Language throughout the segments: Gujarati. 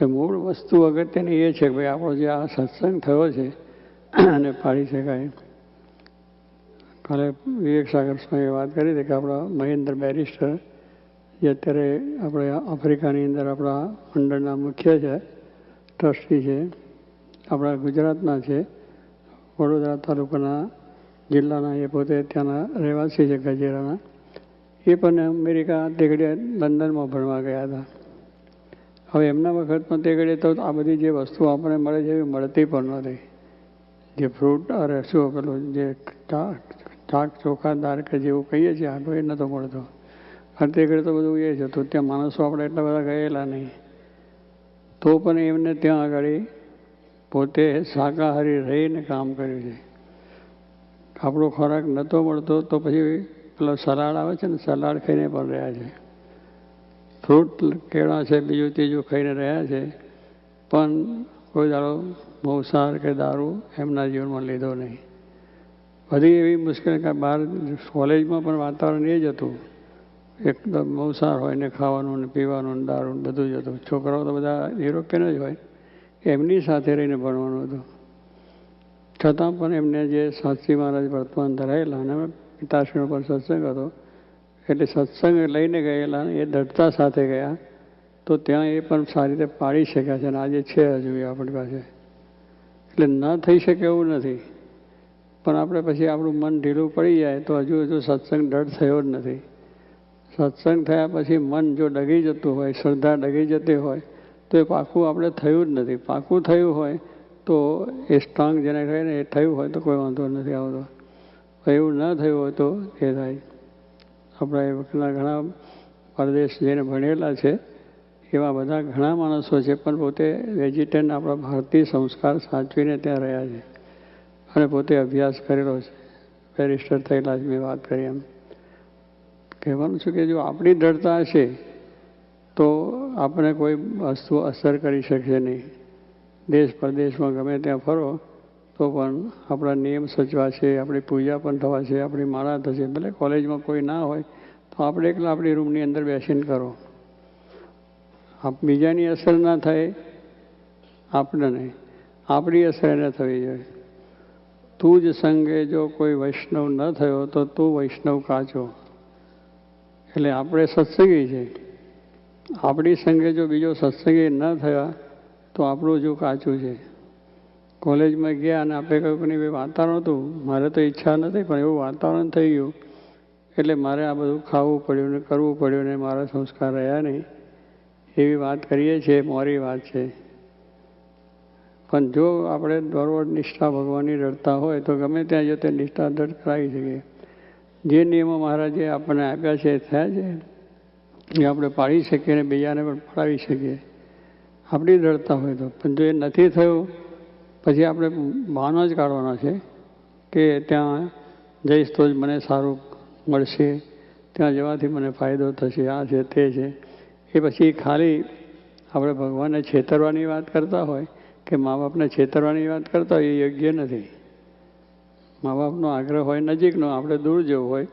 એટલે મૂળ વસ્તુ અગત્યની એ છે કે ભાઈ આપણો જે આ સત્સંગ થયો છે અને પાડી શકાય. કાલે વિવેક સાગર સ્વામીએ વાત કરી હતી કે આપણા મહેન્દ્ર બેરિસ્ટર, જે અત્યારે આપણે આફ્રિકાની અંદર આપણા મંડળના મુખ્ય છે, ટ્રસ્ટી છે, આપણા ગુજરાતના છે, વડોદરા તાલુકાના જિલ્લાના એ પોતે ત્યાંના રહેવાસી છે ગજેરાના. એ પણ અમેરિકા તે લંડનમાં ભણવા ગયા હતા. હવે એમના વખતમાં તે ઘડે તો આ બધી જે વસ્તુઓ આપણને મળે છે એવી મળતી પણ નથી. જે ફ્રૂટ અરે શું પેલું જે શાક ચોખા દાળ કે જેવું કહીએ છીએ આટલો એ નહોતો મળતો. અને તે ઘડી તો બધું એ જ હતું. ત્યાં માણસો આપણે એટલા બધા ગયેલા નહીં. તો પણ એમને ત્યાં આગળ પોતે શાકાહારી રહીને કામ કર્યું છે. આપણો ખોરાક નહોતો મળતો તો પછી પેલો સલાડ આવે છે ને, સલાડ ખાઈને પણ રહ્યા છે. ફ્રૂટ કેળા છે, બીજું ત્રીજું ખાઈને રહ્યા છે. પણ કોઈ દાડો મોસાર કે દારૂ એમના જીવનમાં લીધો નહીં. બધી એવી મુશ્કેલી કે બહાર કોલેજમાં પણ વાતાવરણ એ જ હતું. એકદમ મોસાર હોય ને ખાવાનું ને પીવાનું ને દારૂ બધું જ હતું. છોકરાઓ તો બધા યુરોપિયન જ હોય. એમની સાથે રહીને ભણવાનું હતું. છતાં પણ એમને જે શાસ્ત્રી મહારાજ વર્તમાન ધરાયેલા અને પિતાશ્રીનો પણ સત્સંગ હતો એટલે સત્સંગ લઈને ગયેલા એ દઢતા સાથે ગયા, તો ત્યાં એ પણ સારી રીતે પાડી શક્યા છે અને આજે છે હજુ એ આપણી પાસે. એટલે ન થઈ શકે એવું નથી. પણ આપણે પછી આપણું મન ઢીલું પડી જાય તો હજુ હજુ સત્સંગ દઢ થયો જ નથી. સત્સંગ થયા પછી મન જો ડગી જતું હોય, શ્રદ્ધા ડગી જતી હોય, તો એ પાકું આપણે થયું જ નથી. પાકું થયું હોય તો એ સ્ટ્રોંગ જેને કહે ને એ થયું હોય તો કોઈ વાંધો નથી આવતો. એવું ન થયું હોય તો એ થાય. આપણા એ વખતના ઘણા પરદેશ જેને ભણેલા છે, એવા બધા ઘણા માણસો છે, પણ પોતે વેજીટેન આપણા ભારતીય સંસ્કાર સાચવીને ત્યાં રહ્યા છે અને પોતે અભ્યાસ કરેલો છે. બેરિસ્ટર થયેલા છે, મેં વાત કરી એમ. કહેવાનું છું કે જો આપણી દ્રઢતા હશે તો આપણે કોઈ વસ્તુ અસર કરી શકશે નહીં. દેશ પરદેશમાં ગમે ત્યાં ફરો તો પણ આપણા નિયમ સચવાશે આપણી પૂજા પણ થવા છે, આપણી માળા થશે ભલે કોલેજમાં કોઈ ના હોય, તો આપણે એકલા આપણી રૂમની અંદર બેસીને કરો. આપ બીજાની અસર ના થાય આપણને આપણી અસર એને થવી જોઈએ. તું જ સંગે જો કોઈ વૈષ્ણવ ન થયો, તો તું વૈષ્ણવ કાચો. એટલે આપણે સત્સંગી છે. આપણી સંગે જો બીજો સત્સંગી ન થયા, તો આપણું જો કાચું છે. કોલેજમાં ગયા અને આપણે કહ્યું કે નહીં વાતાવરણ હતું? મારે તો ઈચ્છા નથી, પણ એવું વાતાવરણ થઈ ગયું. એટલે મારે આ બધું ખાવું પડ્યું ને કરવું પડ્યું ને મારા સંસ્કાર રહ્યા નહીં. એવી વાત કરીએ છીએ, મોરી વાત છે. પણ જો આપણે દરરોજ નિષ્ઠા ભગવાનની રડતા હોય, તો ગમે ત્યાં જો તે નિષ્ઠા દર્દ કરાવી શકીએ. જે નિયમો મહારાજે આપણને આપ્યા છે, એ થયા છે? એ આપણે પાડી શકીએ અને બીજાને પણ પડાવી શકીએ. આપણી દળતા હોય તો. પણ જો એ નથી થયું પછી આપણે બહાનો જ કાઢવાનો છે કે ત્યાં જઈશ તો જ મને સારું મળશે, ત્યાં જવાથી મને ફાયદો થશે, આ છે, તે છે. એ પછી ખાલી આપણે ભગવાનને છેતરવાની વાત કરતા હોય કે મા બાપને છેતરવાની વાત કરતા હોય એ યોગ્ય નથી. મા બાપનો આગ્રહ હોય, નજીકનો, આપણે દૂર જવું હોય.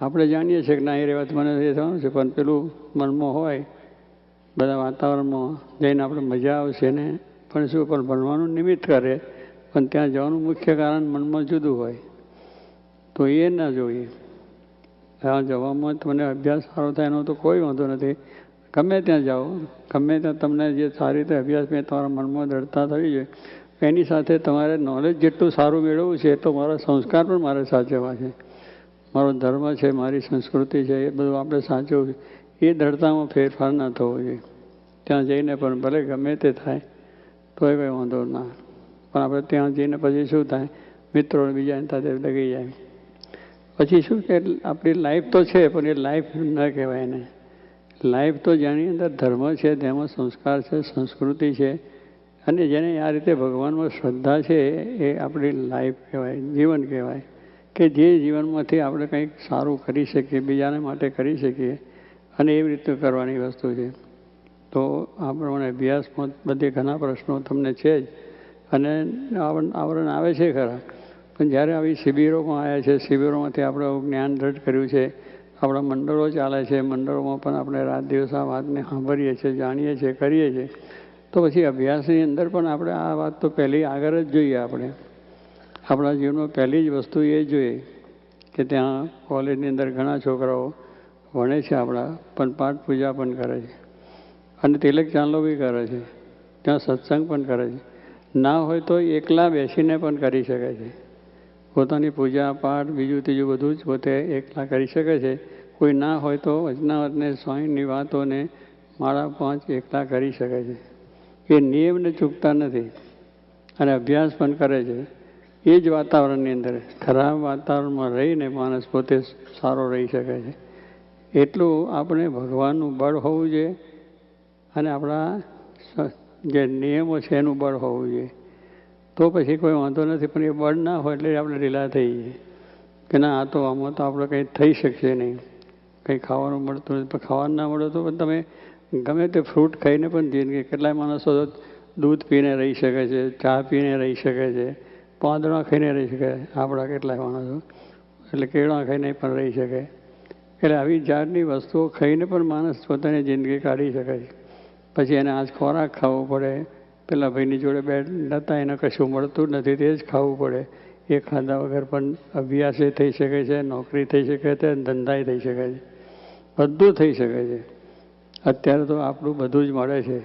આપણે જાણીએ છીએ કે ના, એ રહેવાથી મને એ થવાનું છે, પણ પેલું મનમાં હોય, બધા વાતાવરણમાં જઈને આપણે મજા આવશે ને પણ શું પણ ભણવાનું નિમિત્ત કરે, પણ ત્યાં જવાનું મુખ્ય કારણ મનમાં જુદું હોય. તો એ ના જોઈએ. ત્યાં જવામાં તમને અભ્યાસ સારો થાય એનો તો કોઈ વાંધો નથી. ગમે ત્યાં જાઓ, ગમે ત્યાં તમને જે સારી રીતે અભ્યાસ મેં તમારા મનમાં દ્રઢતા થવી જોઈએ, એની સાથે તમારે નોલેજ જેટલું સારું મેળવવું છે તો મારા સંસ્કાર પણ મારે સાચવવા છે. મારો ધર્મ છે, મારી સંસ્કૃતિ છે, એ બધું આપણે સાચવવું એ દ્રઢતામાં ફેરફાર ના થવો જોઈએ. ત્યાં જઈને પણ ભલે ગમે તે થાય તોય કંઈ વાંધો ના પણ આપણે ત્યાં જઈને પછી શું થાય? મિત્રો બીજાની સાથે લગી જાય. પછી શું કે આપણી લાઈફ તો છે, પણ એ લાઈફ ન કહેવાય એને. લાઈફ તો જેની અંદર ધર્મ છે, તેમાં સંસ્કાર છે, સંસ્કૃતિ છે, અને જેને આ રીતે ભગવાનમાં શ્રદ્ધા છે, એ આપણી લાઈફ કહેવાય, જીવન કહેવાય. કે જે જીવનમાંથી આપણે કંઈક સારું કરી શકીએ, બીજાને માટે કરી શકીએ, અને એવી રીતે કરવાની વસ્તુ છે. તો આ પ્રમાણે અભ્યાસમાં બધે ઘણા પ્રશ્નો તમને છે જ. અને આવરણ આવે છે ખરા. પણ જ્યારે આવી શિબિરોમાં આવ્યા છે, શિબિરોમાંથી આપણે જ્ઞાન દ્રઢ કર્યું છે, આપણા મંડળો ચાલે છે, મંડળોમાં પણ આપણે રાત દિવસ આ વાતને સાંભળીએ છીએ, જાણીએ છીએ, કરીએ છીએ. તો પછી અભ્યાસની અંદર પણ આપણે આ વાત તો પહેલી આગળ જ જોઈએ આપણે. આપણા જીવનમાં પહેલી જ વસ્તુ એ જોઈએ કે ત્યાં કોલેજની અંદર ઘણા છોકરાઓ ભણે છે આપણા, પણ પાઠ પૂજા પણ કરે છે. અને તિલક ચાંદલો બી કરે છે. ત્યાં સત્સંગ પણ કરે છે. ના હોય તો એકલા બેસીને પણ કરી શકે છે. પોતાની પૂજા, પાઠ, બીજું ત્રીજું બધું જ પોતે એકલા કરી શકે છે. કોઈ ના હોય તો વચનાવતને સ્વામીની વાતોને માળા પાંચ એકલા કરી શકે છે. એ નિયમને ચૂકતા નથી અને અભ્યાસ પણ કરે છે. એ જ વાતાવરણની અંદર ખરાબ વાતાવરણમાં રહીને માણસ પોતે સારો રહી શકે છે. એટલું આપણે ભગવાનનું બળ હોવું જોઈએ. અને આપણા જે નિયમો છે એનું બળ હોવું જોઈએ. તો પછી કોઈ વાંધો નથી, પણ એ બળ ના હોય એટલે આપણે ઢીલા થઈ જઈએ. કે ના, આ તો આમાં તો આપણે કંઈ થઈ શકશે નહીં. કંઈ ખાવાનું મળતું નથી. પણ ખાવાનું ના મળે તો પણ તમે ગમે તે ફ્રૂટ ખાઈને પણ જિંદગી કેટલાય માણસો દૂધ પીને રહી શકે છે, ચા પીને રહી શકે છે, પાંદડા ખાઈને રહી શકે આપણા કેટલાય માણસો. એટલે કેળા ખાઈને પણ રહી શકે. એટલે આવી જાતની વસ્તુઓ ખાઈને પણ માણસ પોતાની જિંદગી કાઢી શકે છે. પછી એને આજ ખોરાક ખાવો પડે. પેલા ભાઈની જોડે બેઠ હતા એને કશું મળતું નથી, તે જ ખાવું પડે. એ ખાધા વગર પણ અભ્યાસે થઈ શકે છે, નોકરી થઈ શકે છે ધંધાય થઈ શકે છે. બધું થઈ શકે છે. અત્યારે તો આપણું બધું જ મળે છે.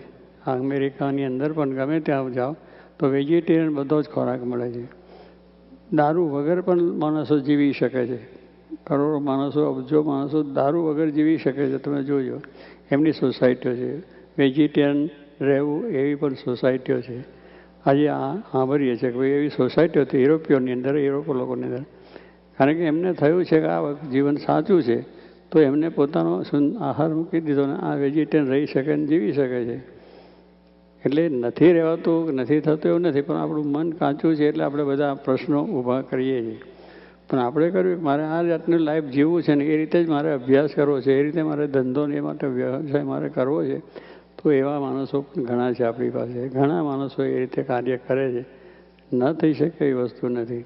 અમેરિકાની અંદર પણ ગમે ત્યાં જાઓ, તો વેજીટેરિયન બધો જ ખોરાક મળે છે. દારૂ વગર પણ માણસો જીવી શકે છે. કરોડો માણસો, અબજો માણસો દારૂ વગર જીવી શકે છે, તમે જોજો. એમની સોસાયટીઓ છે. વેજીટેરિયન રહેવું એવી પણ સોસાયટીઓ છે. આજે આ સાંભળીએ છીએ કે ભાઈ એવી સોસાયટીઓ હતી યુરોપિયોની અંદર, યુરોપ લોકોની અંદર. કારણ કે એમને થયું છે કે આ જીવન સાચું છે, તો એમને પોતાનો આહાર મૂકી દીધો ને આ વેજીટેરિયન રહી શકે ને જીવી શકે છે. એટલે નથી રહેવાતું, નથી થતું એવું નથી, પણ આપણું મન કાચું છે એટલે આપણે બધા પ્રશ્નો ઊભા કરીએ છીએ. પણ આપણે કર્યું, મારે આ જાતનું લાઈફ જીવવું છે ને એ રીતે જ મારે અભ્યાસ કરવો છે, એ રીતે મારે ધંધો ને એ માટે વ્યવસાય મારે કરવો છે. તો એવા માણસો પણ ઘણા છે આપણી પાસે. ઘણા માણસો એ રીતે કાર્ય કરે છે. ન થઈ શકે એવી વસ્તુ નથી.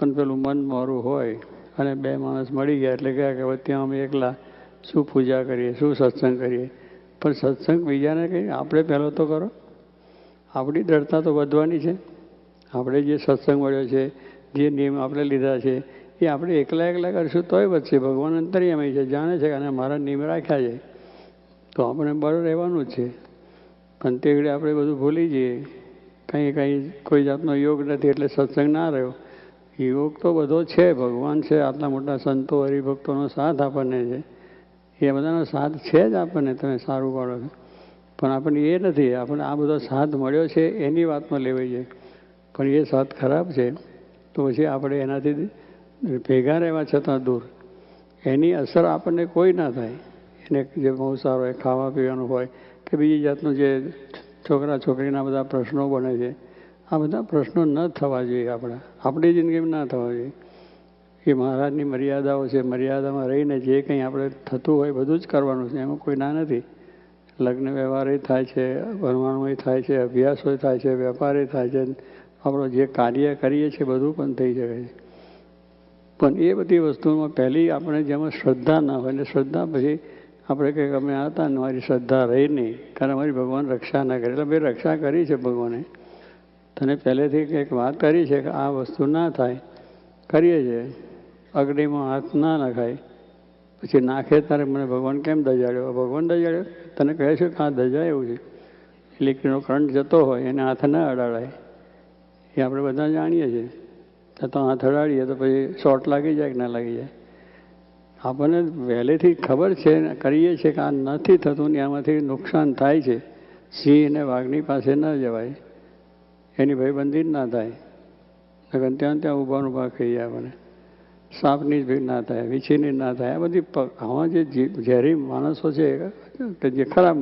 પણ પેલું મન મારું હોય અને બે માણસ મળી ગયા એટલે ગયા કે ત્યાં અમે એકલા શું પૂજા કરીએ, શું સત્સંગ કરીએ? પણ સત્સંગ બીજાને કહીએ આપણે પહેલો તો કરો. આપણી દ્રઢતા તો વધવાની છે. આપણે જે સત્સંગ મળ્યો છે, જે નિયમ આપણે લીધા છે, એ આપણે એકલા એકલા કરશું તોય વધશે. ભગવાન અંતરિયામય છે, જાણે છે કે અને મારા નિયમ રાખ્યા છે. તો આપણે બળ રહેવાનું જ છે. પણ તે ઘડી આપણે બધું ભૂલી જઈએ. કંઈ કંઈ કોઈ જાતનો યોગ નથી એટલે સત્સંગ ના રહ્યો. યોગ તો બધો છે, ભગવાન છે, આટલા મોટા સંતો, હરિભક્તોનો સાથ આપણને છે. એ બધાનો સાથ છે જ આપણને, તમે સારું પાડો છો. પણ આપણને એ નથી, આપણને આ બધો સાથ મળ્યો છે, એની વાતમાં લેવાઈ છે. પણ એ સાથ ખરાબ છે, તો પછી આપણે એનાથી ભેગા રહેવા છતાં દૂર. એની અસર આપણને કોઈ ના થાય. એને જે બહુ સારો હોય ખાવા પીવાનું હોય કે બીજી જાતનું જે છોકરા છોકરીના બધા પ્રશ્નો બને છે, આ બધા પ્રશ્નો ન થવા જોઈએ આપણા. આપણી જિંદગીમાં ના થવા જોઈએ. એ મહારાજની મર્યાદાઓ છે, મર્યાદામાં રહીને જે કંઈ આપણે થતું હોય બધું જ કરવાનું છે, એમાં કોઈ ના નથી. લગ્ન વ્યવહાર થાય છે, ભણવાનું થાય છે, અભ્યાસો થાય છે, વેપારે થાય છે, આપણો જે કાર્ય કરીએ છીએ બધું પણ થઈ શકે છે. પણ એ બધી વસ્તુમાં પહેલી આપણે જેમાં શ્રદ્ધા ના હોય એટલે શ્રદ્ધા પછી આપણે કંઈક અમે હતા ને મારી શ્રદ્ધા રહી નહીં કારણ અમારી ભગવાન રક્ષા ના કરી. એટલે ભાઈ રક્ષા કરી છે ભગવાને. તને પહેલેથી કંઈક વાત કરી છે કે આ વસ્તુ ના થાય. કરીએ છીએ. અગ્નિમાં હાથ ના નખાય. પછી નાખે ત્યારે મને ભગવાન કેમ દજાડ્યો ભગવાન દજાડ્યો તને કહે છે કે આ દજાય એવું છે. ઇલેક્ટ્રિકનો કરંટ જતો હોય, એને હાથ ના અડાડાય. એ આપણે બધા જાણીએ છીએ. તો હાથ અડાડીએ તો પછી શોર્ટ લાગી જાય કે ના લાગી જાય? આપણને વહેલેથી ખબર છે કરીએ છીએ કે આ નથી થતું ને આમાંથી નુકસાન થાય છે. સિંહ અને વાઘની પાસે ન જવાય. એની ભયબંધી જ ના થાય. લગન ત્યાં ત્યાં ઊભા ને ઊભા જાય આપણને. સાપની જ ભીડ ના થાય, વીછીની ના થાય. આ બધી આમાં જે ઝેરી માણસો છે, કે જે ખરાબ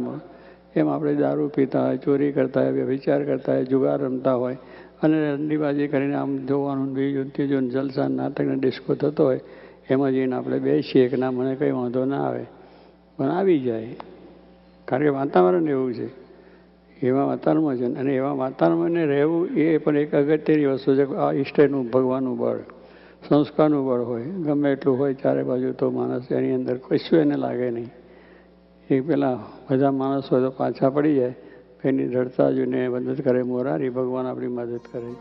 એમ આપણે દારૂ પીતા હોય, ચોરી કરતા હોય વિચાર કરતા હોય, જુગાર રમતા હોય, અને રંડીબાજી કરીને આમ જોવાનું બીજું ત્રીજું જલસા નાટકને ડિસ્કો થતો હોય એમાં જઈને આપણે બેસીએ કે ના, મને કંઈ વાંધો ના આવે. પણ આવી જાય. કારણ કે વાતાવરણ એવું છે. એવા વાતાવરણમાં છે. અને એવા વાતાવરણમાં રહેવું એ પણ એક અગત્યની વસ્તુ છે. આ ઈષ્ટનું ભગવાનનું બળ, સંસ્કારનું બળ હોય. ગમે એટલું હોય ચારે બાજુ તો માણસ એની અંદર કશું એને લાગે નહીં. એ પેલા બધા માણસો તો પાછા પડી જાય. એની જડતા જોઈને મદદ કરે, મોરારી ભગવાન આપણી મદદ કરે.